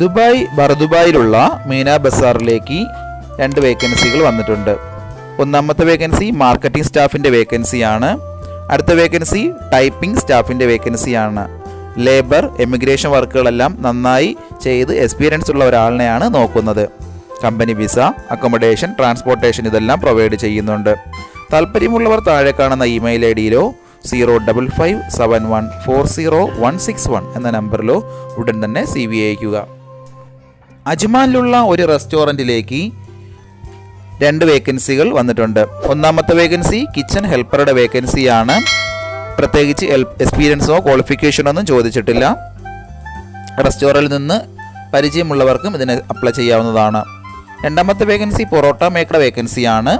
Dubai ബർദുബായിലുള്ള Meena ബസാറിലേക്ക് രണ്ട് വേക്കൻസികൾ വന്നിട്ടുണ്ട്. ഒന്നാമത്തെ വേക്കൻസി മാർക്കറ്റിംഗ് സ്റ്റാഫിന്റെ വേക്കൻസിയാണ്. അടുത്ത വേക്കൻസി ടൈപ്പിംഗ് സ്റ്റാഫിന്റെ വേക്കൻസിയാണ്. ലേബർ എമിഗ്രേഷൻ വർക്കുകളെല്ലാം നന്നായി ചെയ്ത് എക്സ്പീരിയൻസ് ഉള്ള ഒരാളിനെയാണ് നോക്കുന്നത്. കമ്പനി വിസ അക്കോമഡേഷൻ ട്രാൻസ്പോർട്ടേഷൻ ഇതെല്ലാം പ്രൊവൈഡ് ചെയ്യുന്നുണ്ട്. താല്പര്യമുള്ളവർ താഴെ കാണുന്ന email I ഡിയിലോ zero double five seven one four zero one six one എന്ന നമ്പറിലോ ഉടൻ തന്നെ സി വി അയക്കുക അജ്മാനിലുള്ള ഒരു റെസ്റ്റോറന്റിലേക്ക് രണ്ട് വേക്കൻസികൾ വന്നിട്ടുണ്ട്. ഒന്നാമത്തെ വേക്കൻസി കിച്ചൺ ഹെൽപ്പറുടെ വേക്കൻസിയാണ്. പ്രത്യേകിച്ച് എക്സ്പീരിയൻസോ ക്വാളിഫിക്കേഷനോ ഒന്നും ചോദിച്ചിട്ടില്ല. റെസ്റ്റോറന്റിൽ നിന്ന് പരിചയമുള്ളവർക്കും ഇതിന് അപ്ലൈ ചെയ്യാവുന്നതാണ്. രണ്ടാമത്തെ വേക്കൻസി പൊറോട്ട മേക്കറുടെ വേക്കൻസിയാണ്.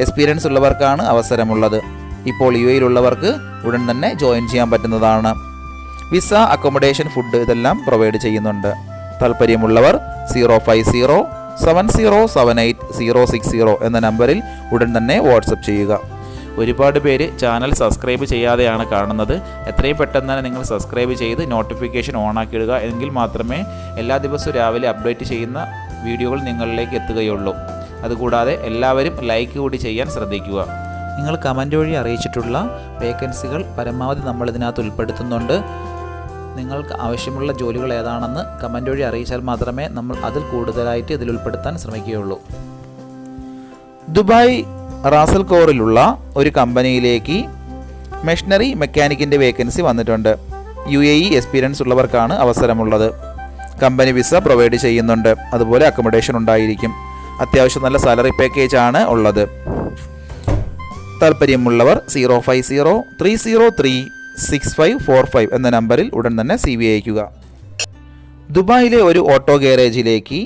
എക്സ്പീരിയൻസ് ഉള്ളവർക്കാണ് അവസരമുള്ളത്. ഇപ്പോൾ യു എയിലുള്ളവർക്ക് ഉടൻ തന്നെ ജോയിൻ ചെയ്യാൻ പറ്റുന്നതാണ്. വിസ അക്കോമഡേഷൻ ഫുഡ് ഇതെല്ലാം പ്രൊവൈഡ് ചെയ്യുന്നുണ്ട്. താല്പര്യമുള്ളവർ zero five zero seven zero seven eight zero six zero എന്ന നമ്പറിൽ ഉടൻ തന്നെ വാട്സപ്പ് ചെയ്യുക. ഒരുപാട് പേര് ചാനൽ സബ്സ്ക്രൈബ് ചെയ്യാതെയാണ് കാണുന്നത്. എത്രയും പെട്ടെന്ന് തന്നെ നിങ്ങൾ സബ്സ്ക്രൈബ് ചെയ്ത് നോട്ടിഫിക്കേഷൻ ഓൺ ഇടുക എങ്കിൽ മാത്രമേ എല്ലാ ദിവസവും രാവിലെ അപ്ഡേറ്റ് ചെയ്യുന്ന വീഡിയോകൾ നിങ്ങളിലേക്ക് എത്തുകയുള്ളൂ. അതുകൂടാതെ എല്ലാവരും ലൈക്ക് കൂടി ചെയ്യാൻ ശ്രദ്ധിക്കുക. നിങ്ങൾ കമന്റ് വഴി അറിയിച്ചിട്ടുള്ള വേക്കൻസികൾ പരമാവധി നമ്മൾ ഇതിനകത്ത് ഉൾപ്പെടുത്തുന്നുണ്ട്. നിങ്ങൾക്ക് ആവശ്യമുള്ള ജോലികൾ ഏതാണെന്ന് കമന്റ് വഴി അറിയിച്ചാൽ മാത്രമേ നമ്മൾ അതിൽ കൂടുതലായിട്ട് ഇതിൽ ഉൾപ്പെടുത്താൻ ശ്രമിക്കുകയുള്ളൂ. ദുബായ് റാസൽ കോറിലുള്ള ഒരു കമ്പനിയിലേക്ക് മെഷീനറി മെക്കാനിക്കിന്റെ വേക്കൻസി വന്നിട്ടുണ്ട്. യു എ ഇ എക്സ്പീരിയൻസ് ഉള്ളവർക്കാണ് അവസരമുള്ളത്. കമ്പനി വിസ പ്രൊവൈഡ് ചെയ്യുന്നുണ്ട്. അതുപോലെ അക്കോമഡേഷൻ ഉണ്ടായിരിക്കും. അത്യാവശ്യം നല്ല സാലറി പാക്കേജ് ആണ് ഉള്ളത്. താല്പര്യമുള്ളവർ zero five zero three zero three six five four five എന്ന നമ്പറിൽ ഉടൻ തന്നെ സി വി അയക്കുക ദുബായിലെ ഒരു ഓട്ടോ ഗാരേജിലേക്ക്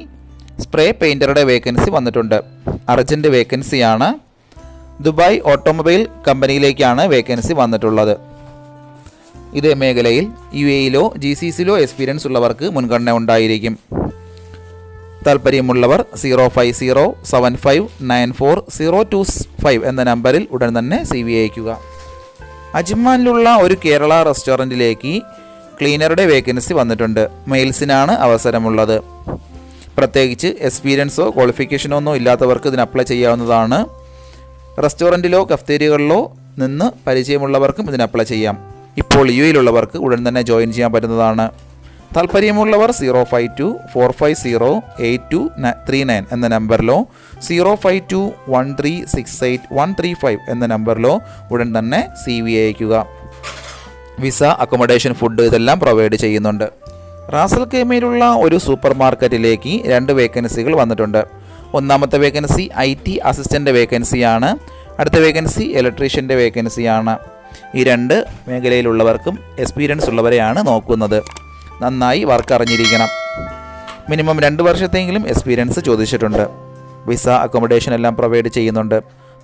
സ്പ്രേ പെയിന്ററുടെ വേക്കൻസി വന്നിട്ടുണ്ട്. അർജന്റ് വേക്കൻസിയാണ് ദുബായ് ഓട്ടോമൊബൈൽ കമ്പനിയിലേക്കാണ് വേക്കൻസി വന്നിട്ടുള്ളത്. ഇതേ മേഖലയിൽ യു എയിലോ ജി സി സിയിലോ എക്സ്പീരിയൻസ് ഉള്ളവർക്ക് മുൻഗണന ഉണ്ടായിരിക്കും. താല്പര്യമുള്ളവർ zero five zero seven five nine four zero two five എന്ന നമ്പറിൽ ഉടൻ തന്നെ സി വി അയക്കുക അജ്മാനിലുള്ള ഒരു കേരള റെസ്റ്റോറന്റിലേക്ക് ക്ലീനറുടെ വേക്കൻസി വന്നിട്ടുണ്ട്. മെയിൽസിനാണ് അവസരമുള്ളത്. പ്രത്യേകിച്ച് എക്സ്പീരിയൻസോ ക്വാളിഫിക്കേഷനോ ഒന്നും ഇല്ലാത്തവർക്ക് ഇതിന് അപ്ലൈ ചെയ്യാവുന്നതാണ്. റെസ്റ്റോറന്റിലോ കഫ്തേരികളിലോ നിന്ന് പരിചയമുള്ളവർക്കും ഇതിന് അപ്ലൈ ചെയ്യാം. ഇപ്പോൾ യു എയിലുള്ളവർക്ക് ഉടൻ തന്നെ ജോയിൻ ചെയ്യാൻ പറ്റുന്നതാണ്. താല്പര്യമുള്ളവർ zero five two four five zero eight two three nine എന്ന നമ്പറിലോ zero five two one three six eight one three five എന്ന നമ്പറിലോ ഉടൻ തന്നെ സി വി അയക്കുക വിസ അക്കോമഡേഷൻ ഫുഡ് ഇതെല്ലാം പ്രൊവൈഡ് ചെയ്യുന്നുണ്ട്. റാസൽ കേമയിലുള്ള ഒരു സൂപ്പർ മാർക്കറ്റിലേക്ക് രണ്ട് വേക്കൻസികൾ വന്നിട്ടുണ്ട്. ഒന്നാമത്തെ വേക്കൻസി ഐ ടി അസിസ്റ്റന്റ് വേക്കൻസിയാണ് അടുത്ത വേക്കൻസി ഇലക്ട്രീഷ്യന്റെ വേക്കൻസിയാണ് ഈ രണ്ട് മേഖലയിലുള്ളവർക്കും എക്സ്പീരിയൻസ് ഉള്ളവരെയാണ് നോക്കുന്നത്. നന്നായി വർക്ക് അറിഞ്ഞിരിക്കണം മിനിമം രണ്ട് വർഷത്തെങ്കിലും എക്സ്പീരിയൻസ് ചോദിച്ചിട്ടുണ്ട്. വിസ അക്കോമഡേഷൻ എല്ലാം പ്രൊവൈഡ് ചെയ്യുന്നുണ്ട്.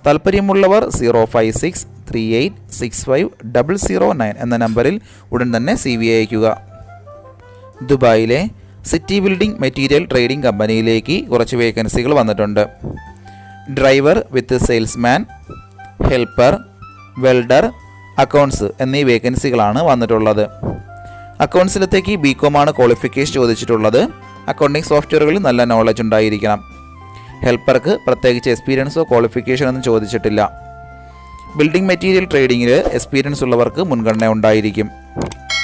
താല്പര്യമുള്ളവർ zero five six three eight six five double zero nine എന്ന നമ്പറിൽ ഉടൻ തന്നെ സി വി അയക്കുക ദുബായിലെ സിറ്റി ബിൽഡിംഗ് മെറ്റീരിയൽ ട്രേഡിംഗ് കമ്പനിയിലേക്ക് കുറച്ച് വേക്കൻസികൾ വന്നിട്ടുണ്ട്. Driver with salesman helper welder accounts എന്നീ വേക്കൻസികളാണ് വന്നിട്ടുള്ളത്. അക്കൗണ്ട്സിലത്തേക്ക് ബി ആണ് ക്വാളിഫിക്കേഷൻ ചോദിച്ചിട്ടുള്ളത്. അക്കൗണ്ടിങ് സോഫ്റ്റ്വെയറുകളിൽ നല്ല നോളജ് ഉണ്ടായിരിക്കണം. ഹെൽപ്പർക്ക് പ്രത്യേകിച്ച് എക്സ്പീരിയൻസോ ക്വാളിഫിക്കേഷനോ ഒന്നും ചോദിച്ചിട്ടില്ല. ബിൽഡിംഗ് മെറ്റീരിയൽ ട്രേഡിങ്ങിൽ എക്സ്പീരിയൻസ് ഉള്ളവർക്ക് മുൻഗണന ഉണ്ടായിരിക്കും.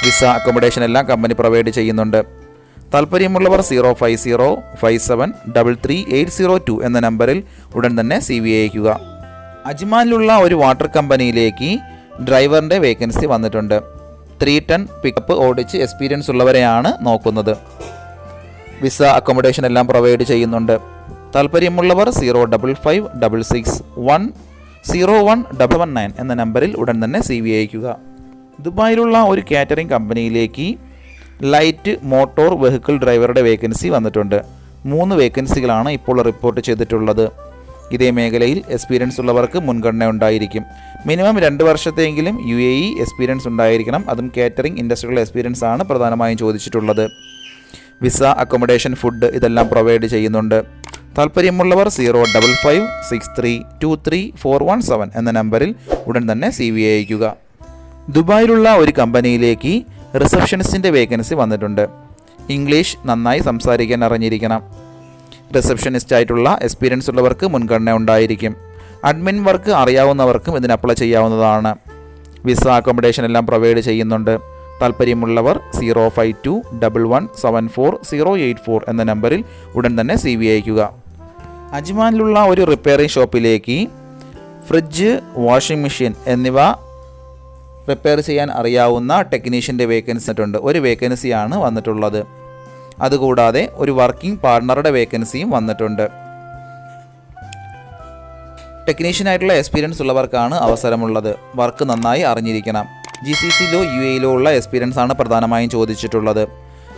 വിസ അക്കോമഡേഷൻ എല്ലാം കമ്പനി പ്രൊവൈഡ് ചെയ്യുന്നുണ്ട്. താല്പര്യമുള്ളവർ zero five zero five seven double three eight zero two എന്ന നമ്പറിൽ ഉടൻ തന്നെ സി വി അയക്കുക അജ്മാനിലുള്ള ഒരു വാട്ടർ കമ്പനിയിലേക്ക് ഡ്രൈവറിന്റെ വേക്കൻസി വന്നിട്ടുണ്ട്. ത്രീ ടൺ പിക്കപ്പ് ഓടിച്ച് എക്സ്പീരിയൻസ് ഉള്ളവരെയാണ് നോക്കുന്നത്. വിസ അക്കോമഡേഷൻ എല്ലാം പ്രൊവൈഡ് ചെയ്യുന്നുണ്ട്. താല്പര്യമുള്ളവർ zero double five double six one zero one double one nine എന്ന നമ്പറിൽ ഉടൻ തന്നെ സി വി അയക്കുക ദുബായിലുള്ള ഒരു കാറ്ററിംഗ് കമ്പനിയിലേക്ക് ലൈറ്റ് മോട്ടോർ വെഹിക്കിൾ ഡ്രൈവറുടെ വേക്കൻസി വന്നിട്ടുണ്ട്. മൂന്ന് വേക്കൻസികളാണ് ഇപ്പോൾ റിപ്പോർട്ട് ചെയ്തിട്ടുള്ളത്. ഇതേ മേഖലയിൽ എക്സ്പീരിയൻസ് ഉള്ളവർക്ക് മുൻഗണന ഉണ്ടായിരിക്കും. മിനിമം രണ്ട് വർഷത്തെയെങ്കിലും യു എ ഇ എക്സ്പീരിയൻസ് ഉണ്ടായിരിക്കണം. അതും കാറ്ററിംഗ് ഇൻഡസ്ട്രിയൽ എക്സ്പീരിയൻസ് ആണ് പ്രധാനമായും ചോദിച്ചിട്ടുള്ളത്. വിസ അക്കോമഡേഷൻ ഫുഡ് ഇതെല്ലാം പ്രൊവൈഡ് ചെയ്യുന്നുണ്ട്. താല്പര്യമുള്ളവർ zero double five six three two three four one seven എന്ന നമ്പറിൽ ഉടൻ തന്നെ സി വി അയക്കുക ദുബായിലുള്ള ഒരു കമ്പനിയിലേക്ക് റിസപ്ഷനിസ്റ്റിന്റെ വേക്കൻസി വന്നിട്ടുണ്ട്. ഇംഗ്ലീഷ് നന്നായി സംസാരിക്കാൻ അറിഞ്ഞിരിക്കണം. റിസപ്ഷനിസ്റ്റ് ആയിട്ടുള്ള എക്സ്പീരിയൻസ് ഉള്ളവർക്ക് മുൻഗണന ഉണ്ടായിരിക്കും. അഡ്മിൻ വർക്ക് അറിയാവുന്നവർക്കും ഇതിന് അപ്ലൈ ചെയ്യാവുന്നതാണ്. വിസ അക്കോമഡേഷൻ എല്ലാം പ്രൊവൈഡ് ചെയ്യുന്നുണ്ട്. താല്പര്യമുള്ളവർ zero five two double one seven four zero eight four എന്ന നമ്പറിൽ ഉടൻ തന്നെ സി വി അയക്കുക അജ്മാനിലുള്ള ഒരു റിപ്പയറിംഗ് ഷോപ്പിലേക്ക് ഫ്രിഡ്ജ് വാഷിംഗ് മെഷീൻ എന്നിവ റിപ്പയർ ചെയ്യാൻ അറിയാവുന്ന ടെക്നീഷ്യന്റെ വേക്കൻസി ഉണ്ട്. ഒരു വേക്കൻസിയാണ് വന്നിട്ടുള്ളത്. അതുകൂടാതെ ഒരു വർക്കിംഗ് പാർട്ണറുടെ വേക്കൻസിയും വന്നിട്ടുണ്ട്. ടെക്നീഷ്യനായിട്ടുള്ള എക്സ്പീരിയൻസ് ഉള്ളവർക്കാണ് അവസരമുള്ളത്. വർക്ക് നന്നായി അറിഞ്ഞിരിക്കണം. ജി സി സിയിലോ യു എയിലോ ഉള്ള എക്സ്പീരിയൻസ് ആണ് പ്രധാനമായും ചോദിച്ചിട്ടുള്ളത്.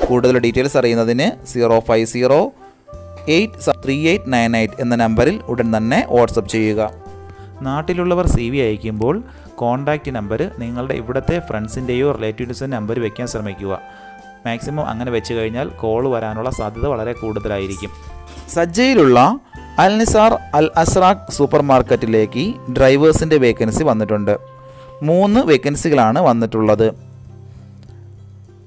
കൂടുതൽ ഡീറ്റെയിൽസ് അറിയുന്നതിന് zero five zero eight three eight nine eight എന്ന നമ്പറിൽ ഉടൻ തന്നെ വാട്സപ്പ് ചെയ്യുക. നാട്ടിലുള്ളവർ സി വി അയക്കുമ്പോൾ കോൺടാക്റ്റ് നമ്പർ നിങ്ങളുടെ ഇവിടുത്തെ ഫ്രണ്ട്സിന്റെയോ റിലേറ്റീവ്സിന്റെ നമ്പർ വയ്ക്കാൻ ശ്രമിക്കുക. മാക്സിമം അങ്ങനെ വെച്ച് കഴിഞ്ഞാൽ കോൾ വരാനുള്ള സാധ്യത വളരെ കൂടുതലായിരിക്കും. സജ്ജയിലുള്ള അൽ നിസാർ അൽ അസ്രാഖ് സൂപ്പർ മാർക്കറ്റിലേക്ക് ഡ്രൈവേഴ്സിന്റെ വേക്കൻസി വന്നിട്ടുണ്ട്. മൂന്ന് വേക്കൻസികളാണ് വന്നിട്ടുള്ളത്.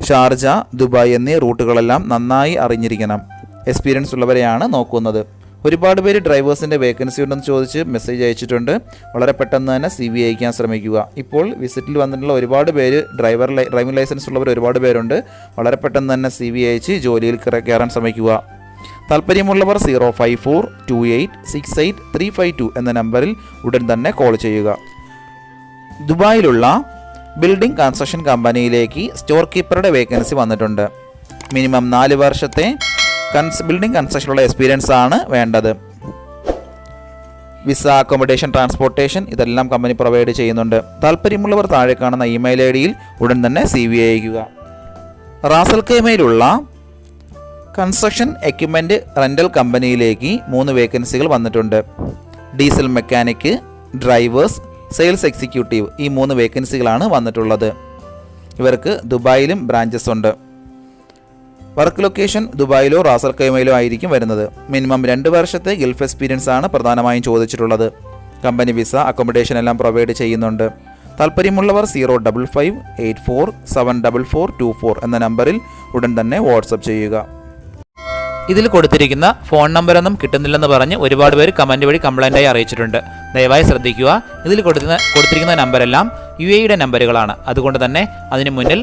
ഷാർജ ദുബായ് എന്നീ റൂട്ടുകളെല്ലാം നന്നായി അറിഞ്ഞിരിക്കണം. എക്സ്പീരിയൻസ് ഉള്ളവരെയാണ് നോക്കുന്നത്. ഒരുപാട് പേര് ഡ്രൈവേഴ്സിന്റെ വേക്കൻസി ഉണ്ടെന്ന് ചോദിച്ച് മെസ്സേജ് അയച്ചിട്ടുണ്ട്. വളരെ പെട്ടെന്ന് തന്നെ സി വി അയക്കാൻ ശ്രമിക്കുക. ഇപ്പോൾ വിസിറ്റിൽ വന്നിട്ടുള്ള ഒരുപാട് പേര് ഡ്രൈവർ ഡ്രൈവിംഗ് ലൈസൻസ് ഉള്ളവർ ഒരുപാട് പേരുണ്ട്. വളരെ പെട്ടെന്ന് തന്നെ സി വി അയച്ച് ജോലിയിൽ കയറാൻ ശ്രമിക്കുക. താല്പര്യമുള്ളവർ zero five four two eight six eight three five two എന്ന നമ്പറിൽ ഉടൻ തന്നെ കോൾ ചെയ്യുക. ദുബായിലുള്ള ബിൽഡിംഗ് കൺസ്ട്രക്ഷൻ കമ്പനിയിലേക്ക് സ്റ്റോർ കീപ്പറുടെ വേക്കൻസി വന്നിട്ടുണ്ട്. മിനിമം നാല് വർഷത്തെ കൺസ് ബിൽഡിംഗ് കൺസ്ട്രക്ഷനുള്ള എക്സ്പീരിയൻസ് ആണ് വേണ്ടത്. വിസ അക്കോമഡേഷൻ ട്രാൻസ്പോർട്ടേഷൻ ഇതെല്ലാം കമ്പനി പ്രൊവൈഡ് ചെയ്യുന്നുണ്ട്. താല്പര്യമുള്ളവർ താഴെ കാണുന്ന ഇമെയിൽ ഐ ഡിയിൽ ഉടൻ തന്നെ സി വി അയക്കുക റാസൽ കേമയിലുള്ള കൺസ്ട്രക്ഷൻ എക്യുപ്മെന്റ് റെന്റൽ കമ്പനിയിലേക്ക് മൂന്ന് വേക്കൻസികൾ വന്നിട്ടുണ്ട്. Diesel mechanic drivers sales executive ഈ മൂന്ന് വേക്കൻസികളാണ് വന്നിട്ടുള്ളത്. ഇവർക്ക് ദുബായിലും ബ്രാഞ്ചസ് ഉണ്ട്. വർക്ക് ലൊക്കേഷൻ ദുബായിലോ റാസൽ കൈമയിലോ ആയിരിക്കും വരുന്നത്. മിനിമം രണ്ട് വർഷത്തെ ഗൾഫ് എക്സ്പീരിയൻസ് ആണ് പ്രധാനമായും ചോദിച്ചിട്ടുള്ളത്. കമ്പനി വിസ അക്കോമഡേഷൻ എല്ലാം പ്രൊവൈഡ് ചെയ്യുന്നുണ്ട്. താല്പര്യമുള്ളവർ zero double five eight four seven double four two four എന്ന നമ്പറിൽ ഉടൻ തന്നെ വാട്സപ്പ് ചെയ്യുക. ഇതിൽ കൊടുത്തിരിക്കുന്ന ഫോൺ നമ്പറൊന്നും കിട്ടുന്നില്ലെന്ന് പറഞ്ഞ് ഒരുപാട് പേര് കമന്റ് വഴി കംപ്ലൈന്റായി അറിയിച്ചിട്ടുണ്ട്. ദയവായി ശ്രദ്ധിക്കുക. ഇതിൽ കൊടുക്കുന്ന കൊടുത്തിരിക്കുന്ന നമ്പരെല്ലാം യു എയുടെ നമ്പറുകളാണ് അതുകൊണ്ട് തന്നെ അതിന് മുന്നിൽ